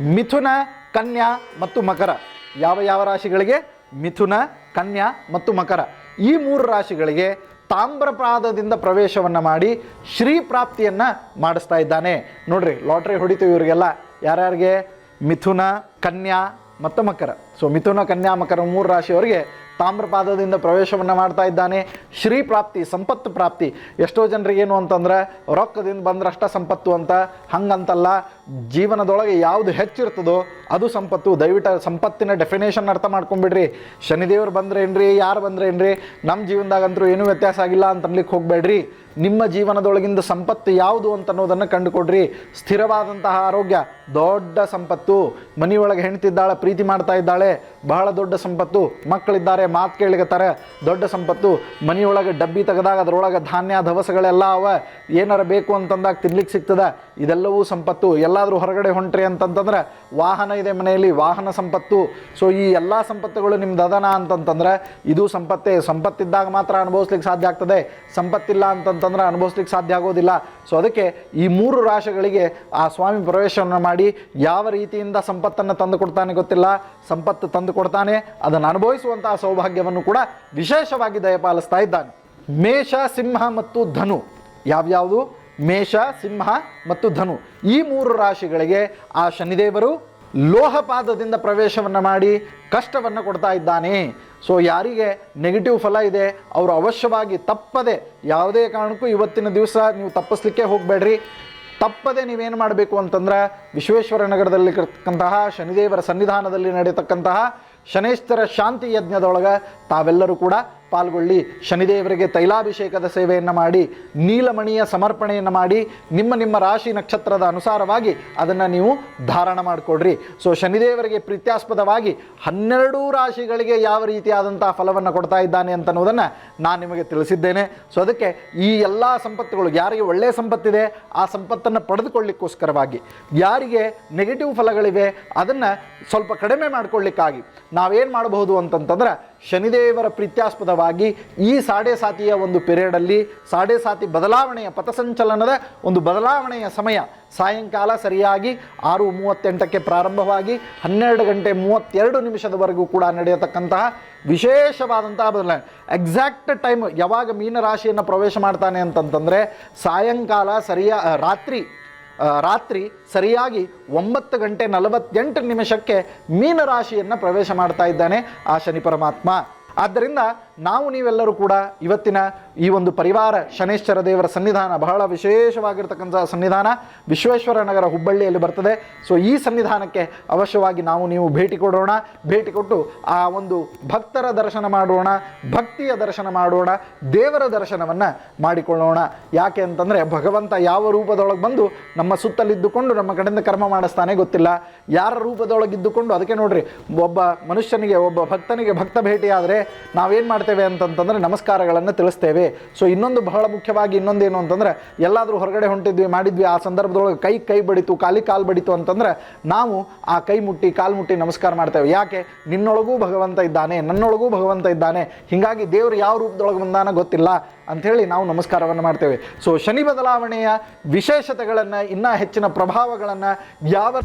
ಮಿಥುನ, ಕನ್ಯಾ ಮತ್ತು ಮಕರ. ಯಾವ ಯಾವ ರಾಶಿಗಳಿಗೆ? ಮಿಥುನ, ಕನ್ಯಾ ಮತ್ತು ಮಕರ. ಈ ಮೂರು ರಾಶಿಗಳಿಗೆ ತಾಮ್ರಪಾದದಿಂದ ಪ್ರವೇಶವನ್ನು ಮಾಡಿ ಶ್ರೀ ಪ್ರಾಪ್ತಿಯನ್ನು ಮಾಡಿಸ್ತಾ ಇದ್ದಾನೆ. ನೋಡ್ರಿ, ಲಾಟ್ರಿ ಹೊಡಿತೀವಿ ಇವರಿಗೆಲ್ಲ. ಯಾರ್ಯಾರಿಗೆ? ಮಿಥುನ, ಕನ್ಯಾ ಮತ್ತು ಮಕರ. ಸೊ ಮಿಥುನ, ಕನ್ಯಾ, ಮಕರ ಮೂರು ರಾಶಿಯವರಿಗೆ ತಾಮ್ರಪಾದದಿಂದ ಪ್ರವೇಶವನ್ನು ಮಾಡ್ತಾ ಇದ್ದಾನೆ. ಶ್ರೀ ಪ್ರಾಪ್ತಿ, ಸಂಪತ್ತು ಪ್ರಾಪ್ತಿ. ಎಷ್ಟೋ ಜನರಿಗೆ ಏನು ಅಂತಂದ್ರೆ, ರೊಕ್ಕದಿಂದ ಬಂದ್ರಷ್ಟ ಸಂಪತ್ತು ಅಂತ. ಹಂಗಂತಲ್ಲ, ಜೀವನದೊಳಗೆ ಯಾವುದು ಹೆಚ್ಚಿರ್ತದೋ, ಅದು ಸಂಪತ್ತು. ದಯವಿಟ್ಟು ಸಂಪತ್ತಿನ ಡೆಫಿನೇಷನ್ ಅರ್ಥ ಮಾಡ್ಕೊಂಬಿಡ್ರಿ ಶನಿದೇವ್ರು ಬಂದ್ರೇನ್ರಿ ಯಾರು ಬಂದ್ರೇನ್ರಿ ನಮ್ಮ ಜೀವನದಾಗಂತರೂ ಏನೂ ವ್ಯತ್ಯಾಸ ಆಗಿಲ್ಲ ಅಂತ ಅನ್ಲಿಕ್ಕೆ ಹೋಗಬೇಡ್ರಿ. ನಿಮ್ಮ ಜೀವನದೊಳಗಿಂದ ಸಂಪತ್ತು ಯಾವುದು ಅಂತ ಅನ್ನೋದನ್ನು ಕಂಡುಕೊಡ್ರಿ. ಸ್ಥಿರವಾದಂತಹ ಆರೋಗ್ಯ, ದೊಡ್ಡ ಸಂಪತ್ತು. ಮನೆಯೊಳಗೆ ಹೆಣ್ತಿದ್ದಾಳೆ ಪ್ರೀತಿ ಮಾಡ್ತಾ ಇದ್ದಾಳೆ, ಬಹಳ ದೊಡ್ಡ ಸಂಪತ್ತು. ಮಕ್ಕಳಿದ್ದಾರೆ ಮಾತು ಕೇಳಿಗತ್ತಾರೆ ದೊಡ್ಡ ಸಂಪತ್ತು. ಮನೆಯೊಳಗೆ ಡಬ್ಬಿ ತೆಗೆದಾಗ ಅದರೊಳಗೆ ಧಾನ್ಯ, ದವಸಗಳೆಲ್ಲ ಅವ. ಏನಾರ ಬೇಕು ಅಂತಂದಾಗ ತಿನ್ಲಿಕ್ಕೆ ಸಿಗ್ತದ. ಇದೆಲ್ಲವೂ ಸಂಪತ್ತು. ಎಲ್ಲಾದರೂ ಹೊರಗಡೆ ಹೊಂಟ್ರಿ ಅಂತಂತಂದ್ರೆ ವಾಹನ ಇದೆ ಮನೆಯಲ್ಲಿ, ವಾಹನ ಸಂಪತ್ತು. ಸೊ ಈ ಎಲ್ಲ ಸಂಪತ್ತುಗಳು ನಿಮ್ದು ಅದನ ಅಂತಂತಂದ್ರೆ ಇದು ಸಂಪತ್ತೇ. ಸಂಪತ್ತಿದ್ದಾಗ ಮಾತ್ರ ಅನುಭವಿಸ್ಲಿಕ್ಕೆ ಸಾಧ್ಯ ಆಗ್ತದೆ. ಸಂಪತ್ತಿಲ್ಲ ಅಂತಂತಂದ್ರೆ ಅನುಭವಿಸ್ಲಿಕ್ಕೆ ಸಾಧ್ಯ ಆಗೋದಿಲ್ಲ. ಸೊ ಅದಕ್ಕೆ ಈ ಮೂರು ರಾಶಿಗಳಿಗೆ ಆ ಸ್ವಾಮಿ ಪ್ರವೇಶವನ್ನು ಮಾಡಿ ಯಾವ ರೀತಿಯಿಂದ ಸಂಪತ್ತನ್ನು ತಂದು ಕೊಡ್ತಾನೆ ಗೊತ್ತಿಲ್ಲ. ಸಂಪತ್ತು ತಂದು ಕೊಡ್ತಾನೆ. ಅದನ್ನು ಅನುಭವಿಸುವಂತಹ ಸೌಭಾಗ್ಯವನ್ನು ಕೂಡ ವಿಶೇಷವಾಗಿ ದಯಪಾಲಿಸ್ತಾ ಇದ್ದಾನೆ. ಮೇಷ, ಸಿಂಹ ಮತ್ತು ಧನು. ಯಾವ್ಯಾವುದು? ಮೇಷ, ಸಿಂಹ ಮತ್ತು ಧನು. ಈ ಮೂರು ರಾಶಿಗಳಿಗೆ ಆ ಶನಿದೇವರು ಲೋಹಪಾದದಿಂದ ಪ್ರವೇಶವನ್ನು ಮಾಡಿ ಕಷ್ಟವನ್ನು ಕೊಡ್ತಾ ಇದ್ದಾನೆ. ಸೊ ಯಾರಿಗೆ ನೆಗೆಟಿವ್ ಫಲ ಇದೆ, ಅವರು ಅವಶ್ಯವಾಗಿ ತಪ್ಪದೆ ಯಾವುದೇ ಕಾರಣಕ್ಕೂ ಇವತ್ತಿನ ದಿವಸ ನೀವು ತಪ್ಪಿಸ್ಲಿಕ್ಕೆ ಹೋಗಬೇಡ್ರಿ. ತಪ್ಪದೆ ನೀವೇನು ಮಾಡಬೇಕು ಅಂತಂದ್ರೆ ವಿಶ್ವೇಶ್ವರ ನಗರದಲ್ಲಿರ್ತಕ್ಕಂತಹ ಶನಿದೇವರ ಸನ್ನಿಧಾನದಲ್ಲಿ ನಡೆಯತಕ್ಕಂತಹ ಶನೇಶ್ವರ ಶಾಂತಿ ಯಜ್ಞದೊಳಗೆ ತಾವೆಲ್ಲರೂ ಕೂಡ ಪಾಲ್ಗೊಳ್ಳಿ. ಶನಿದೇವರಿಗೆ ತೈಲಾಭಿಷೇಕದ ಸೇವೆಯನ್ನು ಮಾಡಿ, ನೀಲಮಣಿಯ ಸಮರ್ಪಣೆಯನ್ನು ಮಾಡಿ, ನಿಮ್ಮ ನಿಮ್ಮ ರಾಶಿ ನಕ್ಷತ್ರದ ಅನುಸಾರವಾಗಿ ಅದನ್ನು ನೀವು ಧಾರಣ ಮಾಡಿಕೊಡ್ರಿ. ಸೊ ಶನಿದೇವರಿಗೆ ಪ್ರೀತ್ಯಾಸ್ಪದವಾಗಿ ಹನ್ನೆರಡು ರಾಶಿಗಳಿಗೆ ಯಾವ ರೀತಿಯಾದಂತಹ ಫಲವನ್ನು ಕೊಡ್ತಾ ಇದ್ದಾನೆ ಅಂತ ನಾನು ನಿಮಗೆ ತಿಳಿಸಿದ್ದೇನೆ. ಸೊ ಅದಕ್ಕೆ ಈ ಎಲ್ಲ ಸಂಪತ್ತುಗಳು ಯಾರಿಗೆ ಒಳ್ಳೆಯ ಸಂಪತ್ತಿದೆ, ಆ ಸಂಪತ್ತನ್ನು ಪಡೆದುಕೊಳ್ಳಿಕ್ಕೋಸ್ಕರವಾಗಿ ಯಾರಿಗೆ ನೆಗೆಟಿವ್ ಫಲಗಳಿವೆ, ಅದನ್ನು ಸ್ವಲ್ಪ ಕಡಿಮೆ ಮಾಡಿಕೊಳ್ಳಿಕ್ಕಾಗಿ ನಾವೇನು ಮಾಡಬಹುದು ಅಂತಂತಂದ್ರೆ ಶನಿದೇವರ ಪ್ರೀತ್ಯಾಸ್ಪದವಾಗಿ ಈ ಸಾಡೆ ಸಾತಿಯ ಒಂದು ಪಿರಿಯಡಲ್ಲಿ ಸಾಡೆ ಸಾತಿ ಬದಲಾವಣೆಯ ಪಥಸಂಚಲನದ ಒಂದು ಬದಲಾವಣೆಯ ಸಮಯ ಸಾಯಂಕಾಲ ಸರಿಯಾಗಿ ಆರು ಮೂವತ್ತೆಂಟಕ್ಕೆ ಪ್ರಾರಂಭವಾಗಿ ಹನ್ನೆರಡು ಗಂಟೆ ಮೂವತ್ತೆರಡು ನಿಮಿಷದವರೆಗೂ ಕೂಡ ನಡೆಯತಕ್ಕಂತಹ ವಿಶೇಷವಾದಂತಹ ಬದಲಾವಣೆ. ಎಕ್ಸಾಕ್ಟ್ ಟೈಮ್ ಯಾವಾಗ ಮೀನರಾಶಿಯನ್ನು ಪ್ರವೇಶ ಮಾಡ್ತಾನೆ ಅಂತಂತಂದರೆ ಸಾಯಂಕಾಲ ಸರಿಯ ರಾತ್ರಿ ರಾತ್ರಿ ಸರಿಯಾಗಿ ಒಂಬತ್ತು ಗಂಟೆ ನಲವತ್ತೆಂಟು ನಿಮಿಷಕ್ಕೆ ಮೀನರಾಶಿಯನ್ನು ಪ್ರವೇಶ ಮಾಡ್ತಾ ಇದ್ದಾನೆ ಆ ಶನಿ ಪರಮಾತ್ಮ. ಆದ್ದರಿಂದ ನಾವು ನೀವೆಲ್ಲರೂ ಕೂಡ ಇವತ್ತಿನ ಈ ಒಂದು ಪರಿವಾರ ಶನೇಶ್ವರ ದೇವರ ಸನ್ನಿಧಾನ ಬಹಳ ವಿಶೇಷವಾಗಿರ್ತಕ್ಕಂಥ ಸನ್ನಿಧಾನ ವಿಶ್ವೇಶ್ವರ ನಗರ ಹುಬ್ಬಳ್ಳಿಯಲ್ಲಿ ಬರ್ತದೆ. ಸೊ ಈ ಸನ್ನಿಧಾನಕ್ಕೆ ಅವಶ್ಯವಾಗಿ ನಾವು ನೀವು ಭೇಟಿ ಕೊಡೋಣ. ಭೇಟಿ ಕೊಟ್ಟು ಆ ಒಂದು ಭಕ್ತರ ದರ್ಶನ ಮಾಡೋಣ, ಭಕ್ತಿಯ ದರ್ಶನ ಮಾಡೋಣ, ದೇವರ ದರ್ಶನವನ್ನು ಮಾಡಿಕೊಳ್ಳೋಣ. ಯಾಕೆ ಅಂತಂದರೆ ಭಗವಂತ ಯಾವ ರೂಪದೊಳಗೆ ಬಂದು ನಮ್ಮ ಸುತ್ತಲಿದ್ದುಕೊಂಡು ನಮ್ಮ ಕಡೆಯಿಂದ ಕರ್ಮ ಮಾಡಿಸ್ತಾನೆ ಗೊತ್ತಿಲ್ಲ. ಯಾರ ರೂಪದೊಳಗಿದ್ದುಕೊಂಡು ಅದಕ್ಕೆ ನೋಡ್ರಿ, ಒಬ್ಬ ಮನುಷ್ಯನಿಗೆ, ಒಬ್ಬ ಭಕ್ತನಿಗೆ ಭಕ್ತ ಭೇಟಿಯಾದರೆ ನಾವೇನು ಮಾಡ್ತೇವೆ ಅಂತಂತಂದರೆ ನಮಸ್ಕಾರಗಳನ್ನು ತಿಳಿಸ್ತೇವೆ. ಸೊ ಇನ್ನೊಂದು ಬಹಳ ಮುಖ್ಯವಾಗಿ ಇನ್ನೊಂದೇನು ಅಂತಂದರೆ, ಎಲ್ಲಾದರೂ ಹೊರಗಡೆ ಹೊಂಟಿದ್ವಿ, ಮಾಡಿದ್ವಿ, ಆ ಸಂದರ್ಭದೊಳಗೆ ಕೈ ಕೈ ಬಡಿತು, ಕಾಲಿ ಕಾಲು ಬಡಿತು ಅಂತಂದರೆ, ನಾವು ಆ ಕೈ ಮುಟ್ಟಿ, ಕಾಲು ಮುಟ್ಟಿ ನಮಸ್ಕಾರ ಮಾಡ್ತೇವೆ. ಯಾಕೆ? ನಿನ್ನೊಳಗೂ ಭಗವಂತ ಇದ್ದಾನೆ, ನನ್ನೊಳಗೂ ಭಗವಂತ ಇದ್ದಾನೆ. ಹೀಗಾಗಿ ದೇವರು ಯಾವ ರೂಪದೊಳಗೆ ಬಂದಾನ ಗೊತ್ತಿಲ್ಲ ಅಂಥೇಳಿ ನಾವು ನಮಸ್ಕಾರವನ್ನು ಮಾಡ್ತೇವೆ. ಸೊ ಶನಿ ಬದಲಾವಣೆಯ ವಿಶೇಷತೆಗಳನ್ನು, ಇನ್ನೂ ಹೆಚ್ಚಿನ ಪ್ರಭಾವಗಳನ್ನು ಯಾವ